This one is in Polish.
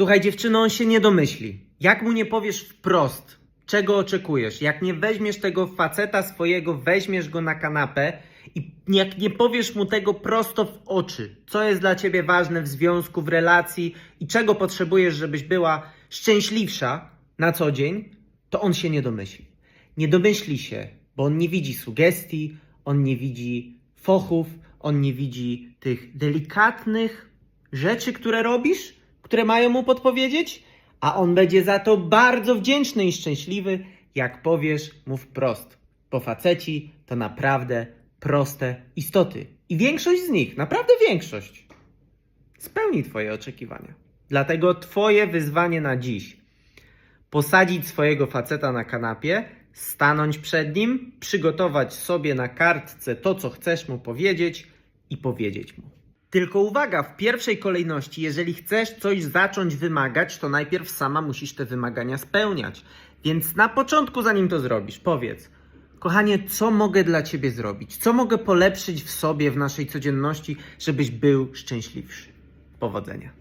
Słuchaj, dziewczyno, on się nie domyśli. Jak mu nie powiesz wprost, czego oczekujesz, jak nie weźmiesz tego faceta swojego, weźmiesz go na kanapę i jak nie powiesz mu tego prosto w oczy, co jest dla ciebie ważne w związku, w relacji i czego potrzebujesz, żebyś była szczęśliwsza na co dzień, to on się nie domyśli. Nie domyśli się, bo on nie widzi sugestii, on nie widzi fochów, on nie widzi tych delikatnych rzeczy, które robisz, które mają mu podpowiedzieć, a on będzie za to bardzo wdzięczny i szczęśliwy, jak powiesz mu wprost. Bo faceci to naprawdę proste istoty. I większość z nich, naprawdę większość, spełni Twoje oczekiwania. Dlatego Twoje wyzwanie na dziś posadzić swojego faceta na kanapie, stanąć przed nim, przygotować sobie na kartce to, co chcesz mu powiedzieć i powiedzieć mu. Tylko uwaga, w pierwszej kolejności, jeżeli chcesz coś zacząć wymagać, to najpierw sama musisz te wymagania spełniać. Więc na początku, zanim to zrobisz, powiedz: Kochanie, co mogę dla ciebie zrobić? Co mogę polepszyć w sobie, w naszej codzienności, żebyś był szczęśliwszy? Powodzenia.